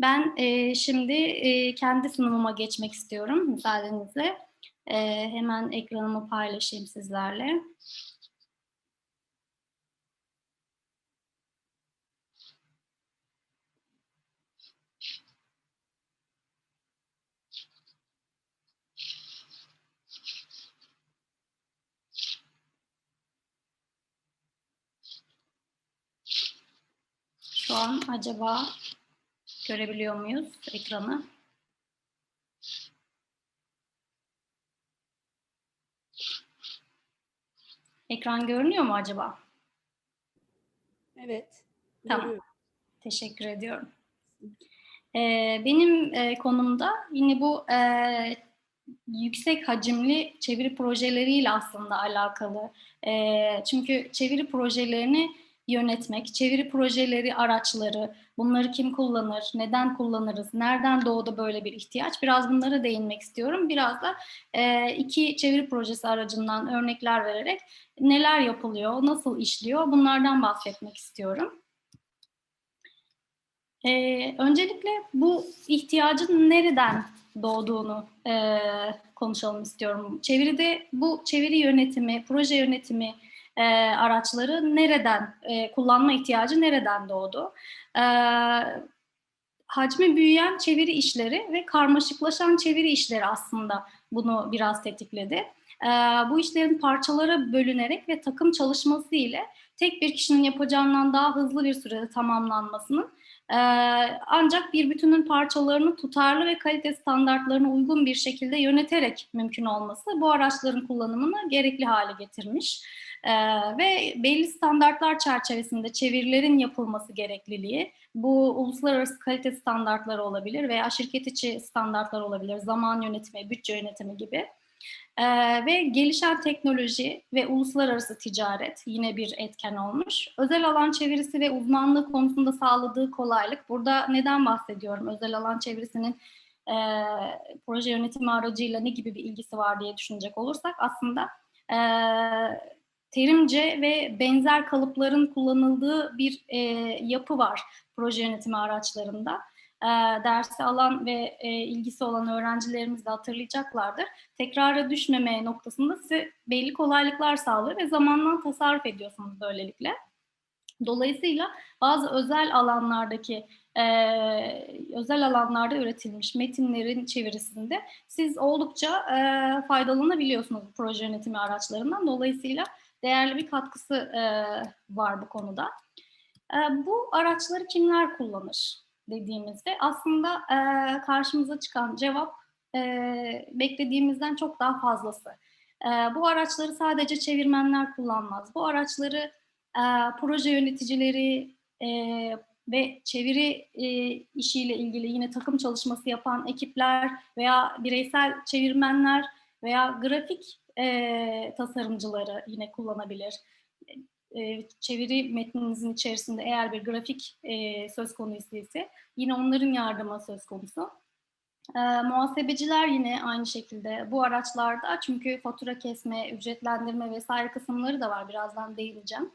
Ben e, şimdi e, kendi sunumuma geçmek istiyorum müsaadenizle. E, hemen ekranımı paylaşayım sizlerle. Şu an acaba görebiliyor muyuz ekranı? Ekran görünüyor mu acaba? Evet. Tamam. görüyorum. Teşekkür ediyorum. Ee, benim e, konumda yine bu e, yüksek hacimli çeviri projeleriyle aslında alakalı. E, çünkü çeviri projelerini yönetmek, çeviri projeleri araçları, bunları kim kullanır, neden kullanırız, nereden doğdu böyle bir ihtiyaç? Biraz bunlara değinmek istiyorum. Biraz da e, iki çeviri projesi aracından örnekler vererek neler yapılıyor, nasıl işliyor bunlardan bahsetmek istiyorum. Ee, öncelikle bu ihtiyacın nereden doğduğunu e, konuşalım istiyorum. Çeviride bu çeviri yönetimi, proje yönetimi e, araçları nereden, e, kullanma ihtiyacı nereden doğdu? E, hacmi büyüyen çeviri işleri ve karmaşıklaşan çeviri işleri aslında bunu biraz tetikledi. E, bu işlerin parçalara bölünerek ve takım çalışması ile tek bir kişinin yapacağından daha hızlı bir sürede tamamlanmasının ee, ancak bir bütünün parçalarını tutarlı ve kalite standartlarına uygun bir şekilde yöneterek mümkün olması bu araçların kullanımını gerekli hale getirmiş. Ee, ve belli standartlar çerçevesinde çevirilerin yapılması gerekliliği, bu uluslararası kalite standartları olabilir veya şirket içi standartlar olabilir, zaman yönetimi, bütçe yönetimi gibi. Ee, ve gelişen teknoloji ve uluslararası ticaret yine bir etken olmuş. Özel alan çevirisi ve uzmanlığı konusunda sağladığı kolaylık. Burada neden bahsediyorum? Özel alan çevirisinin e, proje yönetimi aracıyla ne gibi bir ilgisi var diye düşünecek olursak aslında e, terimce ve benzer kalıpların kullanıldığı bir e, yapı var proje yönetimi araçlarında e, dersi alan ve e, ilgisi olan öğrencilerimiz de hatırlayacaklardır. Tekrara düşmeme noktasında size belli kolaylıklar sağlıyor ve zamandan tasarruf ediyorsunuz böylelikle. Dolayısıyla bazı özel alanlardaki e, özel alanlarda üretilmiş metinlerin çevirisinde siz oldukça e, faydalanabiliyorsunuz proje yönetimi araçlarından. Dolayısıyla değerli bir katkısı e, var bu konuda. E, bu araçları kimler kullanır? dediğimizde aslında e, karşımıza çıkan cevap e, beklediğimizden çok daha fazlası. E, bu araçları sadece çevirmenler kullanmaz. Bu araçları e, proje yöneticileri e, ve çeviri e, işiyle ilgili yine takım çalışması yapan ekipler veya bireysel çevirmenler veya grafik e, tasarımcıları yine kullanabilir e, çeviri metninizin içerisinde eğer bir grafik e, söz konusu ise yine onların yardımı söz konusu. E, muhasebeciler yine aynı şekilde bu araçlarda çünkü fatura kesme, ücretlendirme vesaire kısımları da var birazdan değineceğim.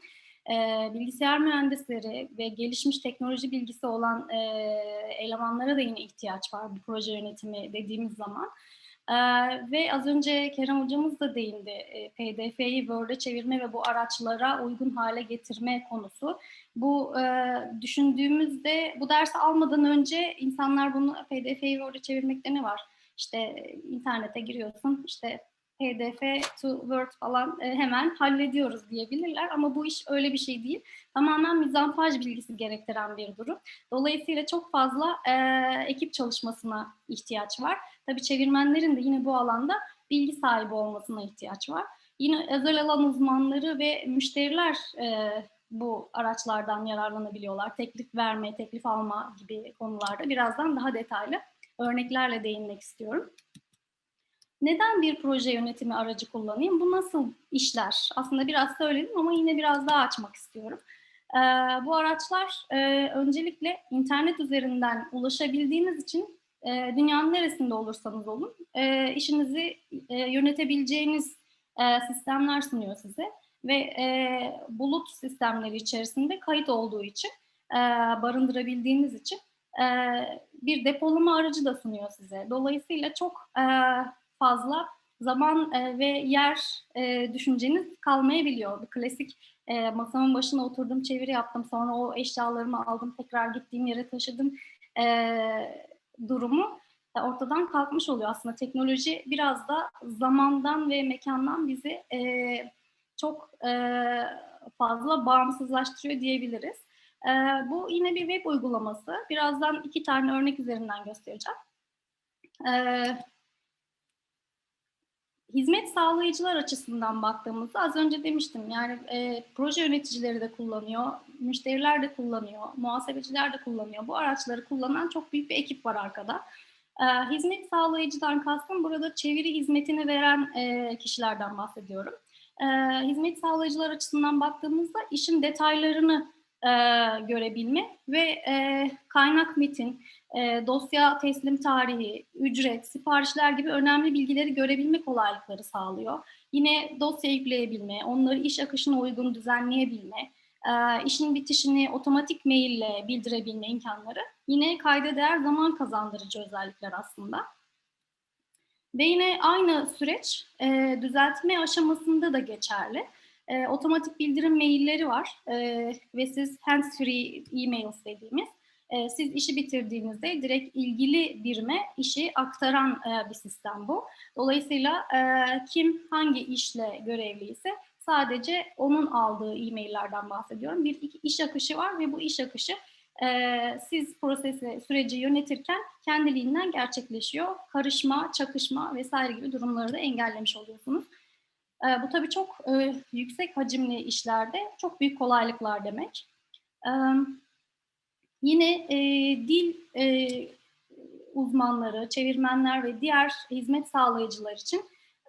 E, bilgisayar mühendisleri ve gelişmiş teknoloji bilgisi olan e, elemanlara da yine ihtiyaç var bu proje yönetimi dediğimiz zaman. Ee, ve az önce Kerem hocamız da değindi. E, PDF'yi Word'e çevirme ve bu araçlara uygun hale getirme konusu. Bu e, düşündüğümüzde bu dersi almadan önce insanlar bunu PDF'yi Word'e çevirmekte ne var? İşte internete giriyorsun, işte PDF to Word falan e, hemen hallediyoruz diyebilirler ama bu iş öyle bir şey değil. Tamamen mizampaj bilgisi gerektiren bir durum. Dolayısıyla çok fazla e, ekip çalışmasına ihtiyaç var. Tabii çevirmenlerin de yine bu alanda bilgi sahibi olmasına ihtiyaç var. Yine özel alan uzmanları ve müşteriler e, bu araçlardan yararlanabiliyorlar. Teklif verme, teklif alma gibi konularda birazdan daha detaylı örneklerle değinmek istiyorum. Neden bir proje yönetimi aracı kullanayım? Bu nasıl işler? Aslında biraz söyledim ama yine biraz daha açmak istiyorum. Ee, bu araçlar e, öncelikle internet üzerinden ulaşabildiğiniz için e, dünyanın neresinde olursanız olun e, işinizi yönetebileceğiniz sistemler sunuyor size ve bulut sistemleri içerisinde kayıt olduğu için barındırabildiğiniz için bir depolama aracı da sunuyor size. Dolayısıyla çok fazla zaman e, ve yer e, düşünceniz kalmayabiliyor. Klasik e, masamın başına oturdum, çeviri yaptım, sonra o eşyalarımı aldım, tekrar gittiğim yere taşıdım e, durumu ortadan kalkmış oluyor. Aslında teknoloji biraz da zamandan ve mekandan bizi çok fazla bağımsızlaştırıyor diyebiliriz. Bu yine bir web uygulaması. Birazdan iki tane örnek üzerinden göstereceğim. E, hizmet sağlayıcılar açısından baktığımızda az önce demiştim yani e, proje yöneticileri de kullanıyor, müşteriler de kullanıyor, muhasebeciler de kullanıyor. Bu araçları kullanan çok büyük bir ekip var arkada. E, hizmet sağlayıcıdan kastım burada çeviri hizmetini veren e, kişilerden bahsediyorum. E, hizmet sağlayıcılar açısından baktığımızda işin detaylarını e, görebilme ve e, kaynak metin, e, dosya teslim tarihi, ücret, siparişler gibi önemli bilgileri görebilme kolaylıkları sağlıyor. Yine dosya yükleyebilme, onları iş akışına uygun düzenleyebilme, e, işin bitişini otomatik maille bildirebilme imkanları yine kayda değer zaman kazandırıcı özellikler aslında. Ve yine aynı süreç e, düzeltme aşamasında da geçerli. E, otomatik bildirim mailleri var e, ve siz hands-free e-mails dediğimiz e, siz işi bitirdiğinizde direkt ilgili birime işi aktaran e, bir sistem bu. Dolayısıyla e, kim hangi işle görevliyse sadece onun aldığı e-maillerden bahsediyorum. Bir iş akışı var ve bu iş akışı e, siz prosesi, süreci yönetirken kendiliğinden gerçekleşiyor. Karışma, çakışma vesaire gibi durumları da engellemiş oluyorsunuz. E, bu tabii çok e, yüksek hacimli işlerde çok büyük kolaylıklar demek. E, yine e, dil e, uzmanları, çevirmenler ve diğer hizmet sağlayıcılar için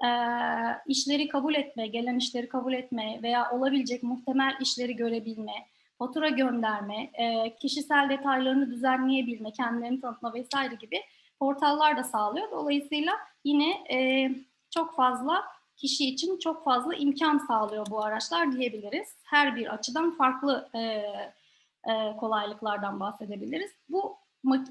e, işleri kabul etme, gelen işleri kabul etme veya olabilecek muhtemel işleri görebilme, fatura gönderme, e, kişisel detaylarını düzenleyebilme, kendilerini tanıtma vesaire gibi portallar da sağlıyor. Dolayısıyla yine e, çok fazla kişi için çok fazla imkan sağlıyor bu araçlar diyebiliriz. Her bir açıdan farklı e, e, kolaylıklardan bahsedebiliriz. Bu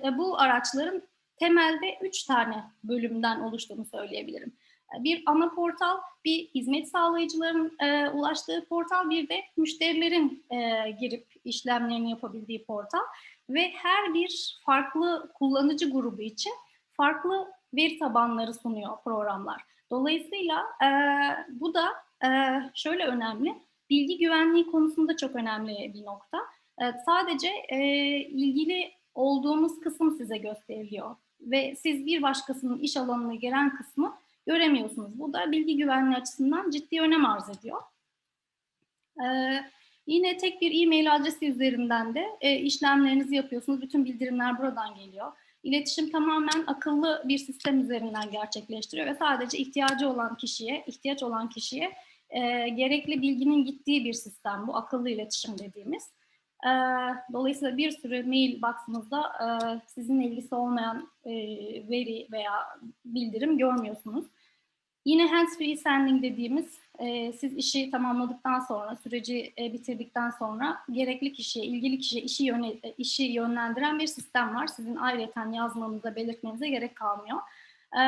e, bu araçların temelde üç tane bölümden oluştuğunu söyleyebilirim. Bir ana portal, bir hizmet sağlayıcıların e, ulaştığı portal, bir de müşterilerin e, girip işlemlerini yapabildiği portal ve her bir farklı kullanıcı grubu için farklı veri tabanları sunuyor programlar. Dolayısıyla e, bu da e, şöyle önemli, bilgi güvenliği konusunda çok önemli bir nokta. E, sadece e, ilgili olduğumuz kısım size gösteriliyor ve siz bir başkasının iş alanına giren kısmı göremiyorsunuz. Bu da bilgi güvenliği açısından ciddi önem arz ediyor. Ee, yine tek bir e-mail adresi üzerinden de e, işlemlerinizi yapıyorsunuz. Bütün bildirimler buradan geliyor. İletişim tamamen akıllı bir sistem üzerinden gerçekleştiriyor ve sadece ihtiyacı olan kişiye, ihtiyaç olan kişiye e, gerekli bilginin gittiği bir sistem bu akıllı iletişim dediğimiz. E, dolayısıyla bir sürü mail box'ınızda e, sizinle ilgisi olmayan e, veri veya bildirim görmüyorsunuz. Yine hands-free sending dediğimiz e, siz işi tamamladıktan sonra, süreci e, bitirdikten sonra gerekli kişiye, ilgili kişiye işi, yöne, e, işi yönlendiren bir sistem var. Sizin ayrıca yazmanıza, belirtmenize gerek kalmıyor. E,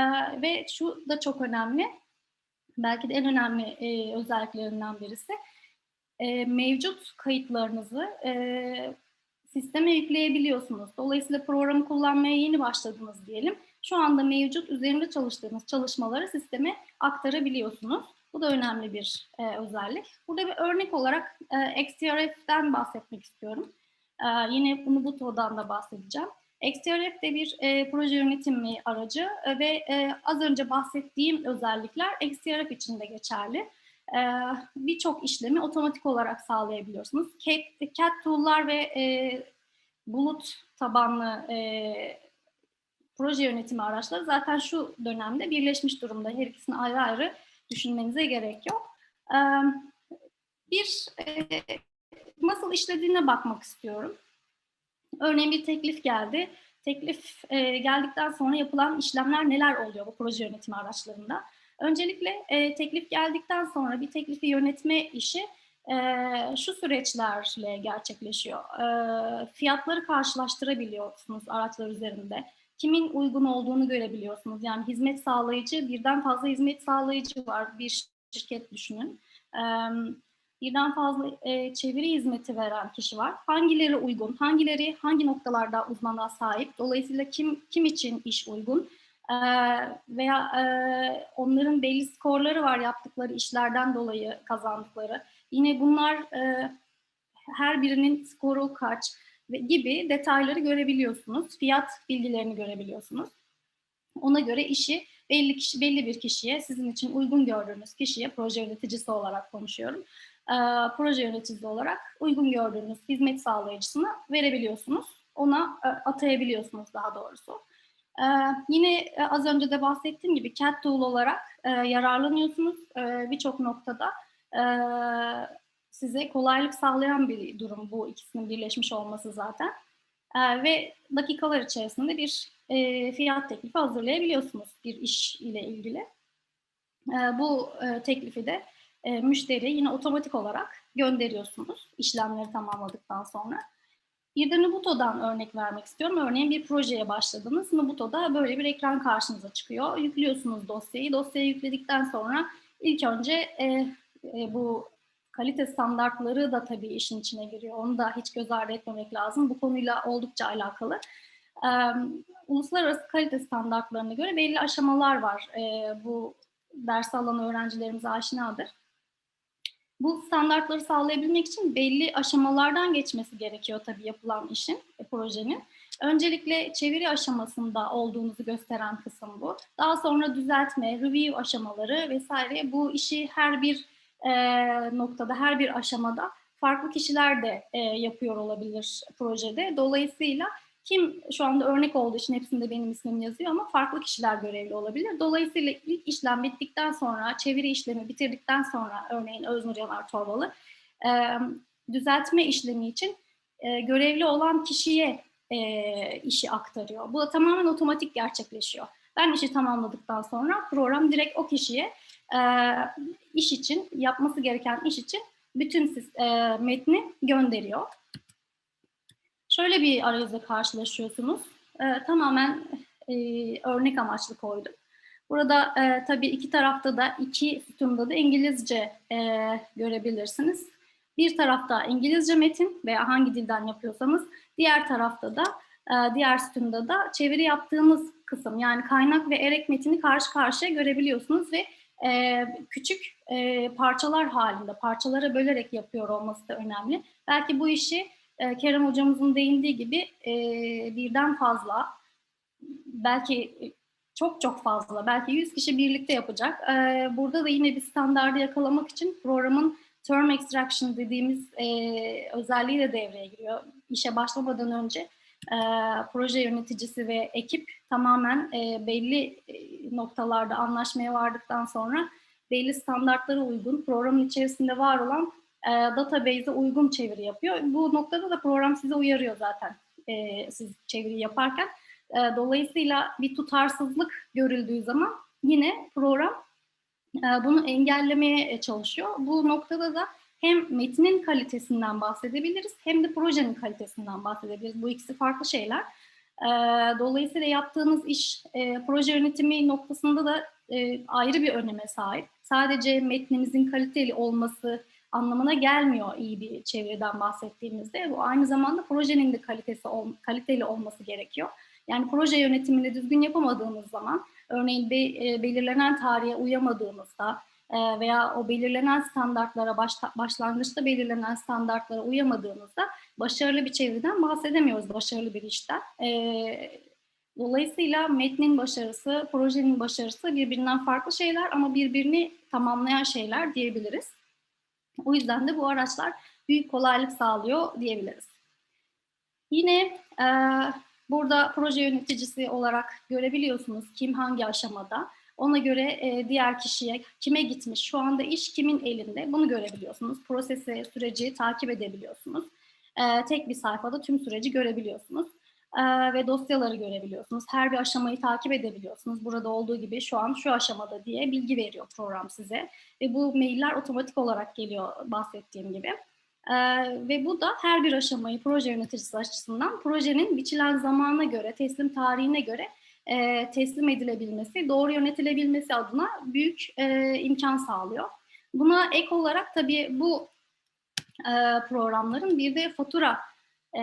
ve şu da çok önemli, belki de en önemli e, özelliklerinden birisi. E, mevcut kayıtlarınızı e, sisteme yükleyebiliyorsunuz. Dolayısıyla programı kullanmaya yeni başladınız diyelim şu anda mevcut üzerinde çalıştığınız çalışmaları sisteme aktarabiliyorsunuz. Bu da önemli bir e, özellik. Burada bir örnek olarak e, XTRF'den bahsetmek istiyorum. E, yine bunu Buto'dan da bahsedeceğim. XTRF de bir e, proje yönetimi aracı e, ve e, az önce bahsettiğim özellikler XTRF için de geçerli. E, Birçok işlemi otomatik olarak sağlayabiliyorsunuz. CAD, CAD tool'lar ve e, bulut tabanlı e, proje yönetimi araçları zaten şu dönemde birleşmiş durumda. Her ikisini ayrı ayrı düşünmenize gerek yok. Bir nasıl işlediğine bakmak istiyorum. Örneğin bir teklif geldi. Teklif geldikten sonra yapılan işlemler neler oluyor bu proje yönetimi araçlarında? Öncelikle teklif geldikten sonra bir teklifi yönetme işi şu süreçlerle gerçekleşiyor. Fiyatları karşılaştırabiliyorsunuz araçlar üzerinde. Kimin uygun olduğunu görebiliyorsunuz. Yani hizmet sağlayıcı, birden fazla hizmet sağlayıcı var. Bir şirket düşünün. Birden fazla e, çeviri hizmeti veren kişi var. Hangileri uygun, hangileri hangi noktalarda uzmanlığa sahip, dolayısıyla kim kim için iş uygun veya onların belli skorları var yaptıkları işlerden dolayı kazandıkları. Yine bunlar her birinin skoru kaç gibi detayları görebiliyorsunuz. Fiyat bilgilerini görebiliyorsunuz. Ona göre işi belli kişi belli bir kişiye, sizin için uygun gördüğünüz kişiye proje yöneticisi olarak konuşuyorum. E, proje yöneticisi olarak uygun gördüğünüz hizmet sağlayıcısına verebiliyorsunuz. Ona e, atayabiliyorsunuz daha doğrusu. E, yine e, az önce de bahsettiğim gibi CAD tool olarak e, yararlanıyorsunuz birçok noktada e, size kolaylık sağlayan bir durum bu ikisinin birleşmiş olması zaten. E, ve dakikalar içerisinde bir e, fiyat teklifi hazırlayabiliyorsunuz bir iş ile ilgili. E, bu e, teklifi de e, müşteriye yine otomatik olarak gönderiyorsunuz işlemleri tamamladıktan sonra. Bir de Nubuto'dan örnek vermek istiyorum. Örneğin bir projeye başladınız. Nubuto'da böyle bir ekran karşınıza çıkıyor. Yüklüyorsunuz dosyayı. Dosyayı yükledikten sonra ilk önce e, e, bu kalite standartları da tabii işin içine giriyor. Onu da hiç göz ardı etmemek lazım. Bu konuyla oldukça alakalı. E, uluslararası kalite standartlarına göre belli aşamalar var. E, bu ders alan öğrencilerimiz aşinadır. Bu standartları sağlayabilmek için belli aşamalardan geçmesi gerekiyor tabii yapılan işin, e, projenin. Öncelikle çeviri aşamasında olduğunuzu gösteren kısım bu. Daha sonra düzeltme, review aşamaları vesaire bu işi her bir e, noktada, her bir aşamada farklı kişiler de e, yapıyor olabilir projede. Dolayısıyla kim şu anda örnek olduğu için hepsinde benim ismim yazıyor ama farklı kişiler görevli olabilir. Dolayısıyla ilk işlem bittikten sonra, çeviri işlemi bitirdikten sonra örneğin Öznur Yanar Torbalı e, düzeltme işlemi için e, görevli olan kişiye e, işi aktarıyor. Bu da tamamen otomatik gerçekleşiyor. Ben işi tamamladıktan sonra program direkt o kişiye e, iş için, yapması gereken iş için bütün e, metni gönderiyor. Şöyle bir arayüzle karşılaşıyorsunuz. E, tamamen e, örnek amaçlı koydum. Burada e, tabii iki tarafta da iki sütunda da İngilizce e, görebilirsiniz. Bir tarafta İngilizce metin veya hangi dilden yapıyorsanız, diğer tarafta da e, diğer sütunda da çeviri yaptığınız kısım yani kaynak ve erek metini karşı karşıya görebiliyorsunuz ve e, küçük e, parçalar halinde, parçalara bölerek yapıyor olması da önemli. Belki bu işi e, Kerem hocamızın değindiği gibi e, birden fazla, belki çok çok fazla, belki 100 kişi birlikte yapacak. E, burada da yine bir standardı yakalamak için programın term extraction dediğimiz e, özelliği de devreye giriyor. İşe başlamadan önce e, proje yöneticisi ve ekip tamamen e, belli e, noktalarda anlaşmaya vardıktan sonra belli standartlara uygun programın içerisinde var olan e, database'e uygun çeviri yapıyor. Bu noktada da program size uyarıyor zaten e, siz çeviri yaparken. E, dolayısıyla bir tutarsızlık görüldüğü zaman yine program e, bunu engellemeye çalışıyor. Bu noktada da hem metnin kalitesinden bahsedebiliriz hem de projenin kalitesinden bahsedebiliriz. Bu ikisi farklı şeyler. E, dolayısıyla yaptığınız iş e, proje yönetimi noktasında da e, ayrı bir öneme sahip. Sadece metninizin kaliteli olması, anlamına gelmiyor iyi bir çeviriden bahsettiğimizde. Bu aynı zamanda projenin de kalitesi kaliteli olması gerekiyor. Yani proje yönetimini düzgün yapamadığınız zaman, örneğin be, e, belirlenen tarihe uyamadığınızda e, veya o belirlenen standartlara başlangıçta belirlenen standartlara uyamadığınızda başarılı bir çeviriden bahsedemiyoruz, başarılı bir işten. E, dolayısıyla metnin başarısı, projenin başarısı birbirinden farklı şeyler ama birbirini tamamlayan şeyler diyebiliriz. O yüzden de bu araçlar büyük kolaylık sağlıyor diyebiliriz. Yine e, burada proje yöneticisi olarak görebiliyorsunuz kim hangi aşamada. Ona göre e, diğer kişiye kime gitmiş, şu anda iş kimin elinde bunu görebiliyorsunuz. Prosesi, süreci takip edebiliyorsunuz. E, tek bir sayfada tüm süreci görebiliyorsunuz. e, ve dosyaları görebiliyorsunuz. Her bir aşamayı takip edebiliyorsunuz. Burada olduğu gibi şu an şu aşamada diye bilgi veriyor program size. Ve bu mailler otomatik olarak geliyor bahsettiğim gibi. E, ve bu da her bir aşamayı proje yöneticisi açısından projenin biçilen zamana göre, teslim tarihine göre e, teslim edilebilmesi, doğru yönetilebilmesi adına büyük e, imkan sağlıyor. Buna ek olarak tabii bu e, programların bir de fatura e,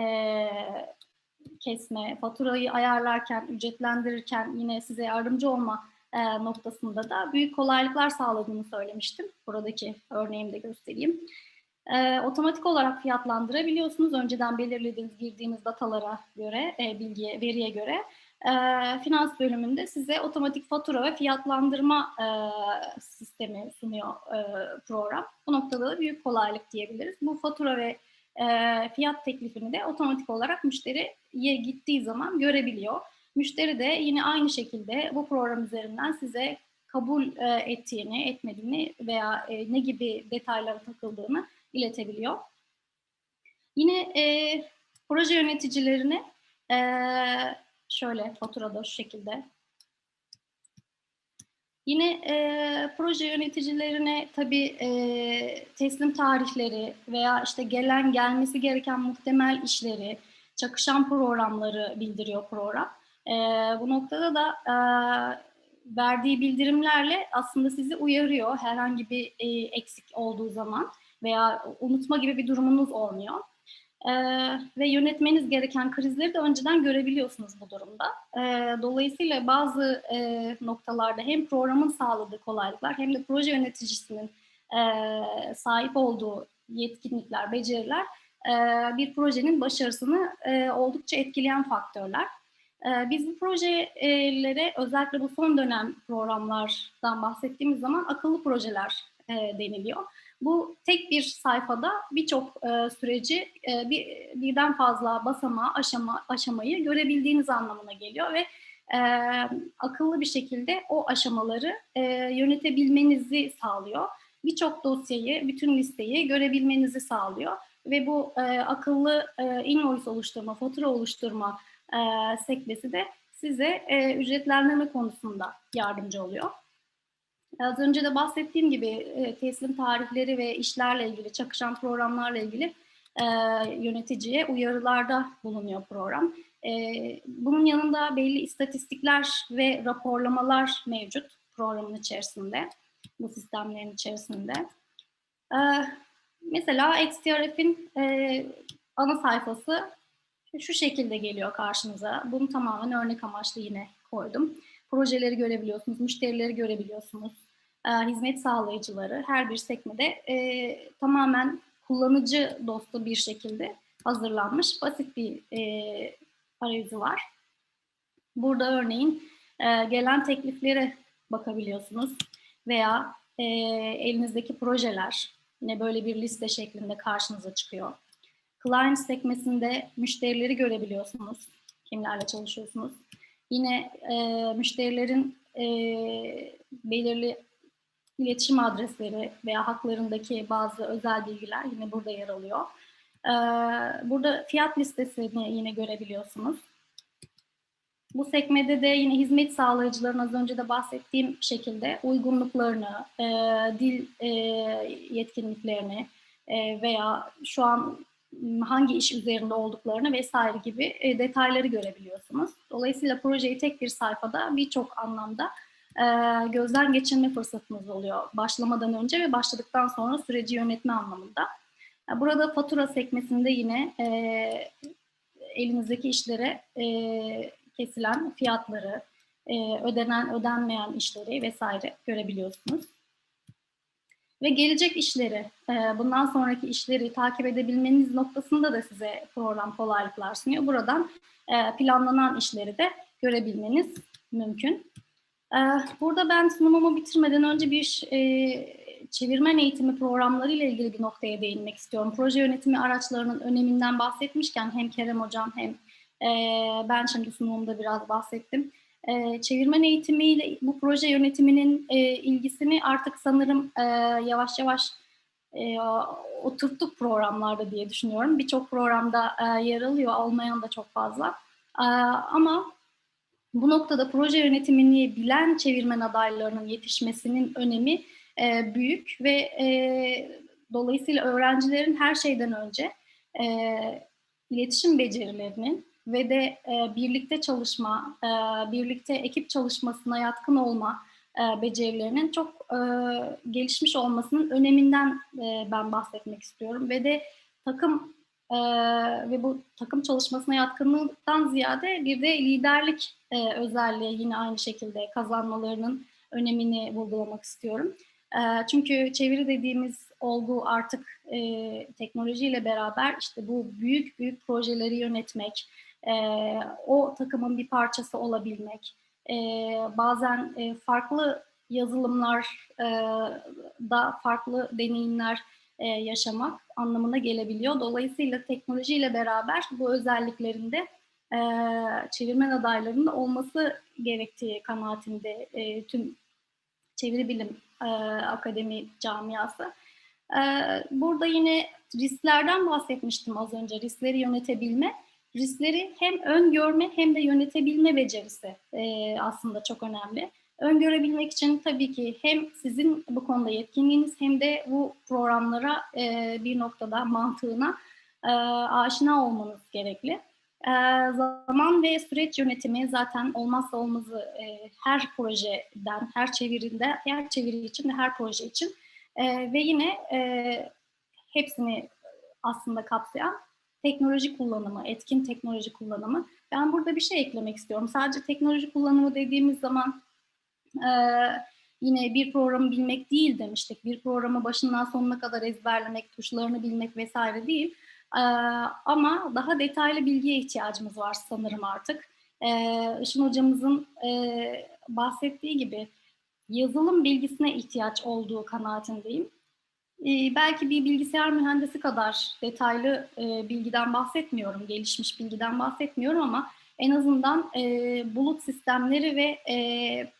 kesme, faturayı ayarlarken, ücretlendirirken yine size yardımcı olma e, noktasında da büyük kolaylıklar sağladığını söylemiştim. Buradaki örneğimi de göstereyim. E, otomatik olarak fiyatlandırabiliyorsunuz. Önceden belirlediğiniz, girdiğiniz datalara göre, e, bilgiye, veriye göre. E, finans bölümünde size otomatik fatura ve fiyatlandırma e, sistemi sunuyor e, program. Bu noktada da büyük kolaylık diyebiliriz. Bu fatura ve e, fiyat teklifini de otomatik olarak müşteriye gittiği zaman görebiliyor. Müşteri de yine aynı şekilde bu program üzerinden size kabul e, ettiğini, etmediğini veya e, ne gibi detaylara takıldığını iletebiliyor. Yine e, proje yöneticilerine e, şöyle faturada şu şekilde Yine e, proje yöneticilerine tabii e, teslim tarihleri veya işte gelen gelmesi gereken muhtemel işleri, çakışan programları bildiriyor program. E, bu noktada da e, verdiği bildirimlerle aslında sizi uyarıyor herhangi bir e, eksik olduğu zaman veya unutma gibi bir durumunuz olmuyor. Ee, ve yönetmeniz gereken krizleri de önceden görebiliyorsunuz bu durumda. Ee, dolayısıyla bazı e, noktalarda hem programın sağladığı kolaylıklar hem de proje yöneticisinin e, sahip olduğu yetkinlikler, beceriler e, bir projenin başarısını e, oldukça etkileyen faktörler. E, biz bu projelere özellikle bu son dönem programlardan bahsettiğimiz zaman akıllı projeler e, deniliyor. Bu tek bir sayfada birçok e, süreci e, bir, birden fazla basamağı, aşama, aşamayı görebildiğiniz anlamına geliyor ve e, akıllı bir şekilde o aşamaları e, yönetebilmenizi sağlıyor. Birçok dosyayı, bütün listeyi görebilmenizi sağlıyor ve bu e, akıllı e, invoice oluşturma, fatura oluşturma e, sekmesi de size e, ücretlendirme konusunda yardımcı oluyor. Az önce de bahsettiğim gibi e, teslim tarihleri ve işlerle ilgili, çakışan programlarla ilgili e, yöneticiye uyarılarda bulunuyor program. E, bunun yanında belli istatistikler ve raporlamalar mevcut programın içerisinde, bu sistemlerin içerisinde. Mesela XTRF'in ana sayfası şu şekilde geliyor karşınıza. Bunu tamamen örnek amaçlı yine koydum. Projeleri görebiliyorsunuz, müşterileri görebiliyorsunuz, e, hizmet sağlayıcıları her bir sekmede e, tamamen kullanıcı dostu bir şekilde hazırlanmış basit bir e, arayüzü var. Burada örneğin e, gelen tekliflere bakabiliyorsunuz veya e, elinizdeki projeler yine böyle bir liste şeklinde karşınıza çıkıyor. Client sekmesinde müşterileri görebiliyorsunuz. Kimlerle çalışıyorsunuz. Yine e, müşterilerin e, belirli iletişim adresleri veya haklarındaki bazı özel bilgiler yine burada yer alıyor. Ee, burada fiyat listesini yine görebiliyorsunuz. Bu sekmede de yine hizmet sağlayıcıların az önce de bahsettiğim şekilde uygunluklarını, e, dil e, yetkinliklerini e, veya şu an hangi iş üzerinde olduklarını vesaire gibi detayları görebiliyorsunuz. Dolayısıyla projeyi tek bir sayfada birçok anlamda e, gözden geçirme fırsatınız oluyor başlamadan önce ve başladıktan sonra süreci yönetme anlamında. E, burada fatura sekmesinde yine e, elinizdeki işlere e, kesilen fiyatları, e, ödenen ödenmeyen işleri vesaire görebiliyorsunuz. Ve gelecek işleri, e, bundan sonraki işleri takip edebilmeniz noktasında da size program kolaylıklar sunuyor. Buradan e, planlanan işleri de görebilmeniz mümkün. Ee, burada ben sunumumu bitirmeden önce bir e, çevirmen eğitimi programları ile ilgili bir noktaya değinmek istiyorum. Proje yönetimi araçlarının öneminden bahsetmişken hem Kerem Hocam hem e, ben şimdi sunumumda biraz bahsettim. E, çevirmen eğitimiyle bu proje yönetiminin e, ilgisini artık sanırım e, yavaş yavaş e, oturttuk programlarda diye düşünüyorum. Birçok programda e, yer alıyor, olmayan da çok fazla. Ee, ama bu noktada proje yönetimini bilen çevirmen adaylarının yetişmesinin önemi e, büyük ve e, dolayısıyla öğrencilerin her şeyden önce e, iletişim becerilerinin ve de e, birlikte çalışma, e, birlikte ekip çalışmasına yatkın olma e, becerilerinin çok e, gelişmiş olmasının öneminden e, ben bahsetmek istiyorum. Ve de takım e, ve bu takım çalışmasına yatkınlıktan ziyade bir de liderlik e, özelliği yine aynı şekilde kazanmalarının önemini vurgulamak istiyorum. E, çünkü çeviri dediğimiz olgu artık e, teknolojiyle beraber işte bu büyük büyük projeleri yönetmek, e, o takımın bir parçası olabilmek, e, bazen e, farklı yazılımlar e, da farklı deneyimler e, yaşamak anlamına gelebiliyor. Dolayısıyla teknolojiyle beraber bu özelliklerinde e, çevirmen adaylarının olması gerektiği kanaatinde e, tüm çeviri bilim e, akademi camiası. E, burada yine risklerden bahsetmiştim az önce. Riskleri yönetebilme. Riskleri hem öngörme hem de yönetebilme becerisi e, aslında çok önemli. Öngörebilmek için tabii ki hem sizin bu konuda yetkinliğiniz hem de bu programlara e, bir noktada mantığına e, aşina olmanız gerekli. E, zaman ve süreç yönetimi zaten olmazsa olmazı e, her projeden, her çevirinde, her çeviri için ve her proje için e, ve yine e, hepsini aslında kapsayan teknoloji kullanımı, etkin teknoloji kullanımı. Ben burada bir şey eklemek istiyorum. Sadece teknoloji kullanımı dediğimiz zaman e, yine bir programı bilmek değil demiştik. Bir programı başından sonuna kadar ezberlemek, tuşlarını bilmek vesaire değil. E, ama daha detaylı bilgiye ihtiyacımız var sanırım artık. E, Işın hocamızın e, bahsettiği gibi yazılım bilgisine ihtiyaç olduğu kanaatindeyim. Ee, belki bir bilgisayar mühendisi kadar detaylı e, bilgiden bahsetmiyorum, gelişmiş bilgiden bahsetmiyorum ama en azından e, bulut sistemleri ve e,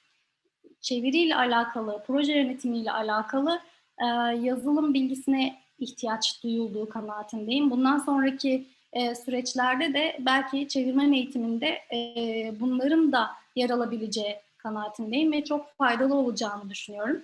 çeviriyle alakalı, proje yönetimiyle alakalı e, yazılım bilgisine ihtiyaç duyulduğu kanaatindeyim. Bundan sonraki e, süreçlerde de belki çevirmen eğitiminde e, bunların da yer alabileceği kanaatindeyim ve çok faydalı olacağını düşünüyorum.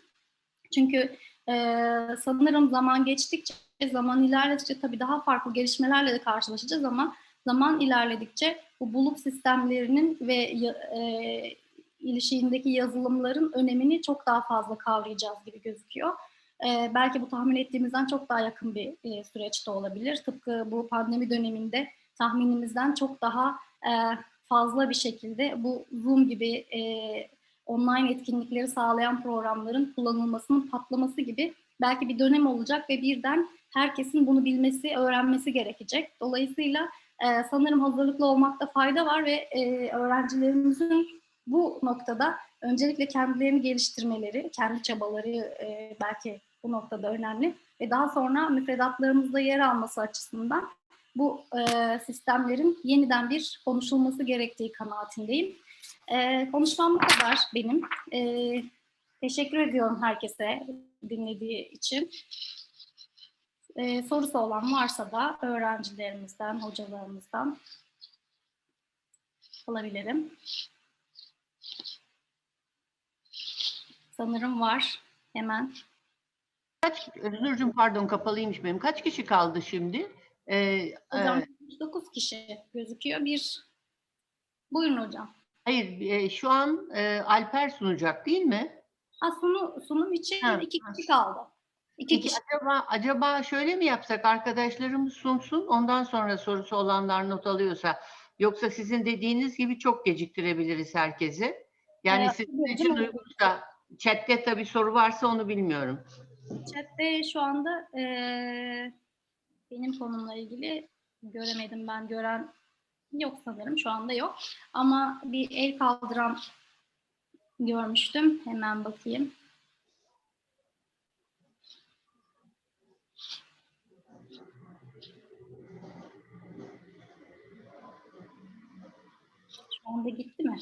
Çünkü ee, sanırım zaman geçtikçe, zaman ilerledikçe tabii daha farklı gelişmelerle de karşılaşacağız ama zaman ilerledikçe bu bulut sistemlerinin ve e, ilişiğindeki yazılımların önemini çok daha fazla kavrayacağız gibi gözüküyor. Ee, belki bu tahmin ettiğimizden çok daha yakın bir e, süreçte olabilir. Tıpkı bu pandemi döneminde tahminimizden çok daha e, fazla bir şekilde bu Zoom gibi e, online etkinlikleri sağlayan programların kullanılmasının patlaması gibi belki bir dönem olacak ve birden herkesin bunu bilmesi, öğrenmesi gerekecek. Dolayısıyla e, sanırım hazırlıklı olmakta fayda var ve e, öğrencilerimizin bu noktada öncelikle kendilerini geliştirmeleri, kendi çabaları e, belki bu noktada önemli ve daha sonra müfredatlarımızda yer alması açısından bu e, sistemlerin yeniden bir konuşulması gerektiği kanaatindeyim. E, konuşmam bu kadar benim. E, teşekkür ediyorum herkese dinlediği için. E, sorusu olan varsa da öğrencilerimizden, hocalarımızdan alabilirim. Sanırım var. Hemen. Kaç, Özgürcüm pardon kapalıymış benim. Kaç kişi kaldı şimdi? Ee, hocam e, 9 kişi gözüküyor. Bir Buyurun hocam. Hayır, e, şu an e, Alper sunacak değil mi? Ha, sunu, sunum için ha, iki kişi kaldı. İki kişi. Acaba, acaba şöyle mi yapsak arkadaşlarımız sunsun ondan sonra sorusu olanlar not alıyorsa yoksa sizin dediğiniz gibi çok geciktirebiliriz herkesi. Yani evet, sizin için uygunsa chatte tabii soru varsa onu bilmiyorum. Chatte şu anda e, benim konumla ilgili göremedim ben gören Yok sanırım şu anda yok. Ama bir el kaldıran görmüştüm. Hemen bakayım. Şu anda gitti mi?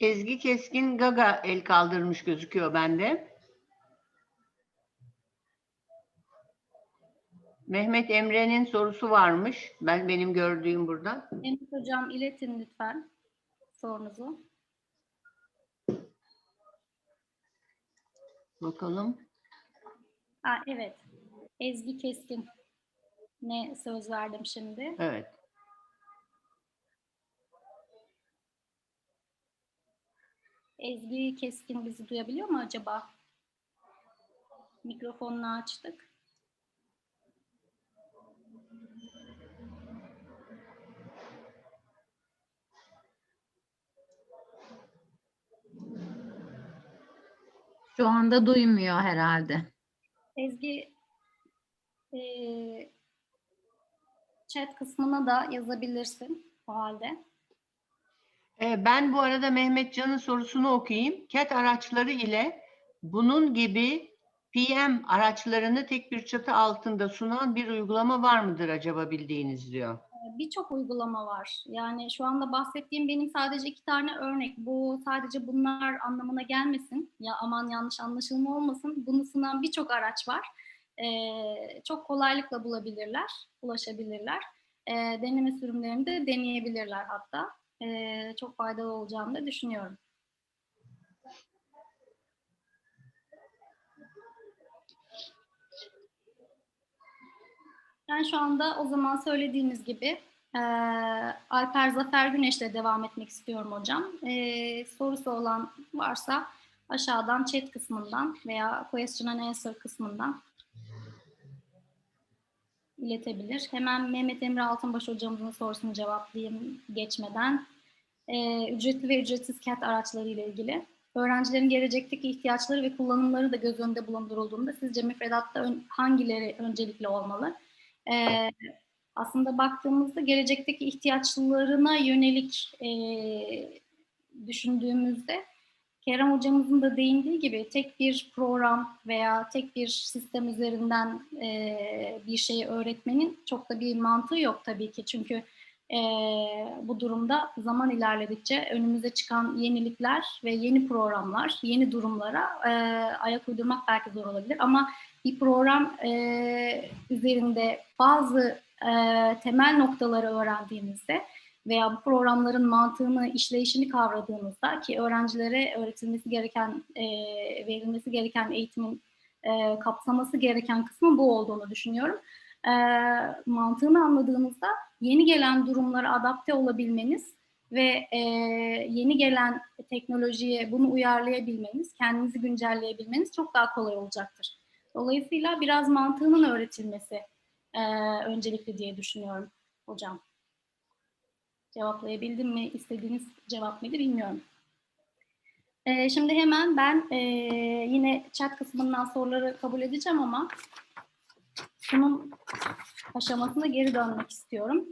Ezgi Keskin Gaga el kaldırmış gözüküyor bende. Mehmet Emre'nin sorusu varmış. Ben benim gördüğüm burada. Enes Hocam iletin lütfen sorunuzu. Bakalım. Ha, evet. Ezgi Keskin ne söz verdim şimdi. Evet. Ezgi Keskin bizi duyabiliyor mu acaba? Mikrofonunu açtık. Şu anda duymuyor herhalde. Ezgi eee, chat kısmına da yazabilirsin o halde. Ee, Ben bu arada Mehmet Can'ın sorusunu okuyayım. CAT araçları ile bunun gibi PM araçlarını tek bir çatı altında sunan bir uygulama var mıdır acaba bildiğiniz diyor. Birçok uygulama var. Yani şu anda bahsettiğim benim sadece iki tane örnek. Bu sadece bunlar anlamına gelmesin. Ya aman yanlış anlaşılma olmasın. Bunu sunan birçok araç var. Ee, çok kolaylıkla bulabilirler, ulaşabilirler. Ee, deneme sürümlerini de deneyebilirler hatta. Ee, çok faydalı olacağını da düşünüyorum. Ben şu anda o zaman söylediğiniz gibi eee, Alper Zafer Güneş'le devam etmek istiyorum hocam. Eee, sorusu olan varsa aşağıdan chat kısmından veya question and answer kısmından iletebilir. Hemen Mehmet Emre Altınbaş hocamızın sorusunu cevaplayayım geçmeden. Eee, ücretli ve ücretsiz CAT araçları ile ilgili. Öğrencilerin gelecekteki ihtiyaçları ve kullanımları da göz önünde bulundurulduğunda sizce müfredatta ön- hangileri öncelikli olmalı? Ee, aslında baktığımızda gelecekteki ihtiyaçlarına yönelik e, düşündüğümüzde Kerem hocamızın da değindiği gibi tek bir program veya tek bir sistem üzerinden e, bir şeyi öğretmenin çok da bir mantığı yok tabii ki. Çünkü e, bu durumda zaman ilerledikçe önümüze çıkan yenilikler ve yeni programlar, yeni durumlara e, ayak uydurmak belki zor olabilir. Ama bir program e, üzerinde bazı e, temel noktaları öğrendiğimizde veya bu programların mantığını, işleyişini kavradığımızda ki öğrencilere öğretilmesi gereken, e, verilmesi gereken eğitimin e, kapsaması gereken kısmı bu olduğunu düşünüyorum. E, mantığını anladığınızda yeni gelen durumlara adapte olabilmeniz ve e, yeni gelen teknolojiye bunu uyarlayabilmeniz, kendinizi güncelleyebilmeniz çok daha kolay olacaktır. Dolayısıyla biraz mantığının öğretilmesi e, öncelikli diye düşünüyorum hocam. Cevaplayabildim mi? İstediğiniz cevap mıydı bilmiyorum. E, şimdi hemen ben e, yine chat kısmından soruları kabul edeceğim ama sunum aşamasına geri dönmek istiyorum.